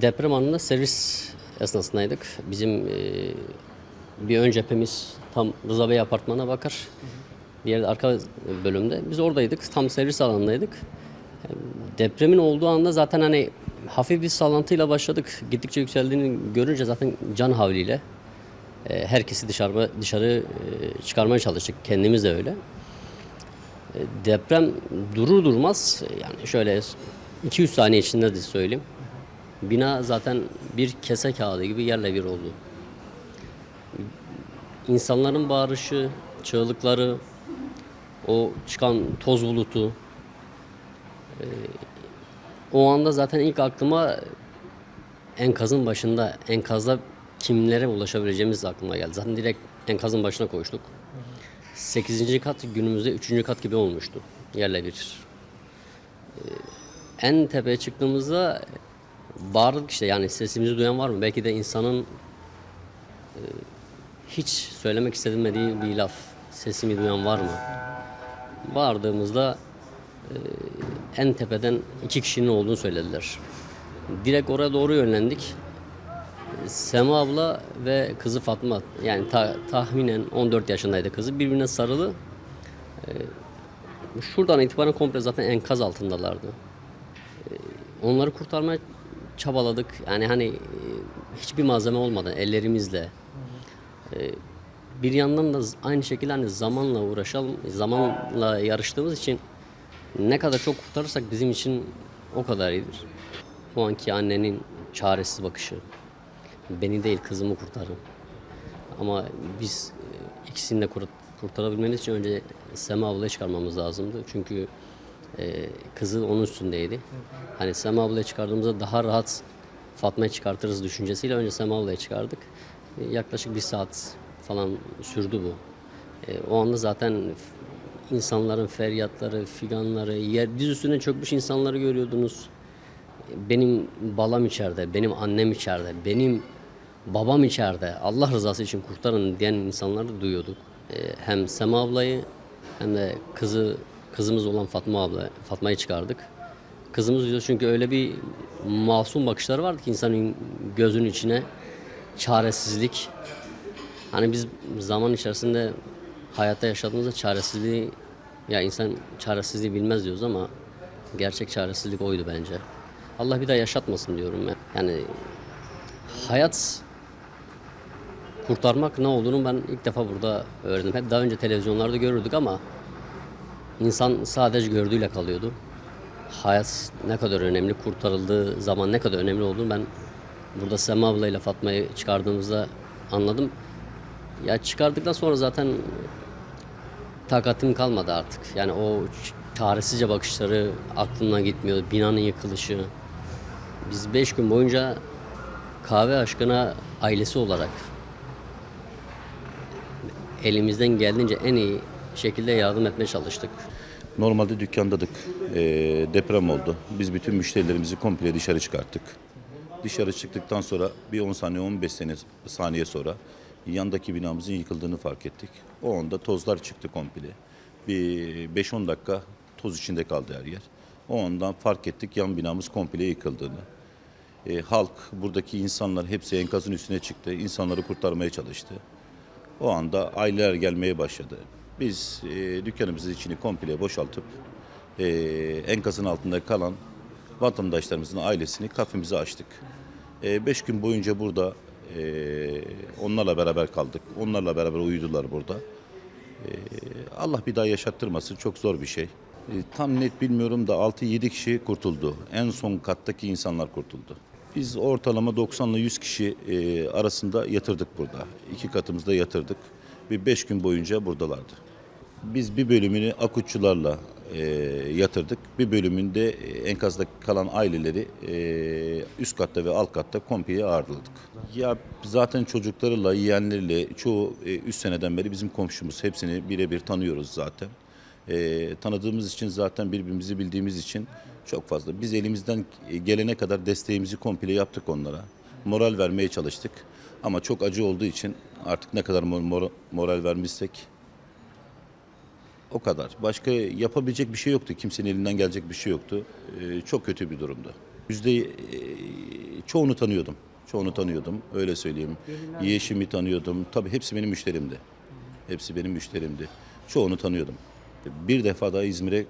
Deprem anında servis esnasındaydık. Bizim e, bir ön cephemiz tam Rıza Bey apartmana bakar. Diğer arka bölümde. Biz oradaydık. Tam servis alanındaydık. Depremin olduğu anda zaten hani hafif bir sallantıyla başladık. Gittikçe yükseldiğini görünce zaten can havliyle e, herkesi dışarı dışarı e, çıkarmaya çalıştık. Kendimiz de öyle. E, Deprem durur durmaz yani şöyle 200 saniye içinde de söyleyeyim. Bina zaten bir kese kağıdı gibi yerle bir oldu. İnsanların bağırışı, çığlıkları, o çıkan toz bulutu. e, o anda zaten ilk aklıma enkazın başında, enkazda kimlere ulaşabileceğimiz aklıma geldi. Zaten direkt enkazın başına koştuk. 8. kat günümüzde 3. kat gibi olmuştu. Yerle bir. Ee, En tepeye çıktığımızda bağırdık işte yani sesimizi duyan var mı? Belki de insanın e, hiç söylemek istemediği bir laf. Sesimi duyan var mı? Bağırdığımızda e, en tepeden iki kişinin olduğunu söylediler. Direkt oraya doğru yönlendik. Sema abla ve kızı Fatma yani ta- tahminen 14 yaşındaydı kızı birbirine sarılı. Ee, şuradan itibaren komple zaten enkaz altındalardı. Ee, onları kurtarmaya çabaladık. Yani hani e, hiçbir malzeme olmadan ellerimizle. Ee, bir yandan da aynı şekilde hani zamanla uğraşalım, zamanla yarıştığımız için ne kadar çok kurtarırsak bizim için o kadar iyidir. O anki annenin çaresiz bakışı, beni değil kızımı kurtarın. Ama biz e, ikisini de kurt- kurtarabilmeniz için önce Sema ablayı çıkarmamız lazımdı. Çünkü e, kızı onun üstündeydi. Hani Sema ablayı çıkardığımızda daha rahat Fatma'yı çıkartırız düşüncesiyle önce Sema ablayı çıkardık. E, yaklaşık bir saat falan sürdü bu. E, o anda zaten insanların feryatları, figanları, yer diz üstüne çökmüş insanları görüyordunuz benim balam içeride, benim annem içeride, benim babam içeride. Allah rızası için kurtarın diyen insanları duyuyorduk. Ee, hem Sema ablayı hem de kızı kızımız olan Fatma abla, Fatma'yı çıkardık. Kızımız diyor çünkü öyle bir masum bakışları vardı ki insanın gözünün içine çaresizlik. Hani biz zaman içerisinde hayatta yaşadığımızda çaresizliği ya insan çaresizliği bilmez diyoruz ama gerçek çaresizlik oydu bence. Allah bir daha yaşatmasın diyorum ya. Yani hayat kurtarmak ne olduğunu ben ilk defa burada öğrendim. Hep daha önce televizyonlarda görürdük ama insan sadece gördüğüyle kalıyordu. Hayat ne kadar önemli, kurtarıldığı zaman ne kadar önemli olduğunu ben burada Sema abla ile Fatma'yı çıkardığımızda anladım. Ya çıkardıktan sonra zaten takatim kalmadı artık. Yani o çaresizce bakışları aklımdan gitmiyor. Binanın yıkılışı. Biz beş gün boyunca kahve aşkına ailesi olarak elimizden geldiğince en iyi şekilde yardım etmeye çalıştık. Normalde dükkandadık. Ee, deprem oldu. Biz bütün müşterilerimizi komple dışarı çıkarttık. Dışarı çıktıktan sonra bir 10 saniye 15 sene, saniye sonra yandaki binamızın yıkıldığını fark ettik. O anda tozlar çıktı komple. Bir 5-10 dakika toz içinde kaldı her yer. O andan fark ettik yan binamız komple yıkıldığını. Ee, halk, buradaki insanlar hepsi enkazın üstüne çıktı. İnsanları kurtarmaya çalıştı. O anda aileler gelmeye başladı. Biz e, dükkanımızın içini komple boşaltıp e, enkazın altında kalan vatandaşlarımızın ailesini kafemize açtık. E, beş gün boyunca burada e, onlarla beraber kaldık. Onlarla beraber uyudular burada. E, Allah bir daha yaşattırmasın. Çok zor bir şey. E, tam net bilmiyorum da 6-7 kişi kurtuldu. En son kattaki insanlar kurtuldu. Biz ortalama 90 ile 100 kişi e, arasında yatırdık burada. İki katımızda yatırdık. Bir 5 gün boyunca buradalardı. Biz bir bölümünü akutçularla e, yatırdık. Bir bölümünde e, enkazda kalan aileleri e, üst katta ve alt katta komple ağırladık. Ya zaten çocuklarıyla, yeğenleriyle çoğu e, üst seneden beri bizim komşumuz. Hepsini birebir tanıyoruz zaten. E, tanıdığımız için zaten birbirimizi bildiğimiz için çok fazla. Biz elimizden gelene kadar desteğimizi komple yaptık onlara. Moral vermeye çalıştık. Ama çok acı olduğu için artık ne kadar mor- mor- moral vermişsek o kadar. Başka yapabilecek bir şey yoktu. Kimsenin elinden gelecek bir şey yoktu. Ee, çok kötü bir durumdu. Yüzde e, çoğunu tanıyordum. Çoğunu tanıyordum. Öyle söyleyeyim. Yeşim'i tanıyordum. Tabii hepsi benim müşterimdi. Hepsi benim müşterimdi. Çoğunu tanıyordum. Bir defa daha İzmir'e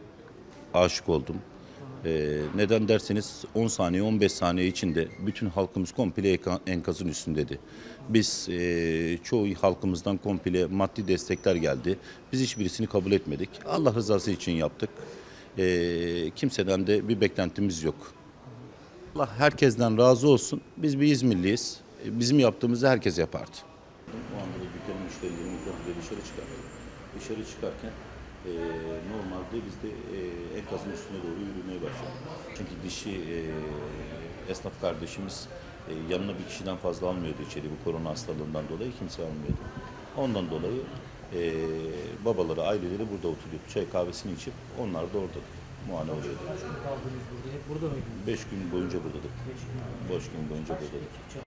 aşık oldum. Ee, neden derseniz 10 saniye 15 saniye içinde bütün halkımız komple enkazın üstündeydi. Biz e, çoğu halkımızdan komple maddi destekler geldi. Biz hiçbirisini kabul etmedik. Allah rızası için yaptık. Ee, kimseden de bir beklentimiz yok. Allah herkesten razı olsun. Biz bir İzmirliyiz. E, Bizim yaptığımızı herkes yapardı. O anda da dükkanın müşterilerini dışarı çıkarttık. Dışarı çıkarken e, normalde biz de e, enkazın üstüne doğru yürümeye başladık. Çünkü dişi e, esnaf kardeşimiz e, yanına bir kişiden fazla almıyordu içeri bu korona hastalığından dolayı kimse almıyordu. Ondan dolayı e, babaları, aileleri burada oturuyordu. Çay kahvesini içip onlar da orada muayene oluyordu. Kaldınız burada. Hep burada mıydınız? Beş gün boyunca buradaydık. Beş gün boyunca buradaydık.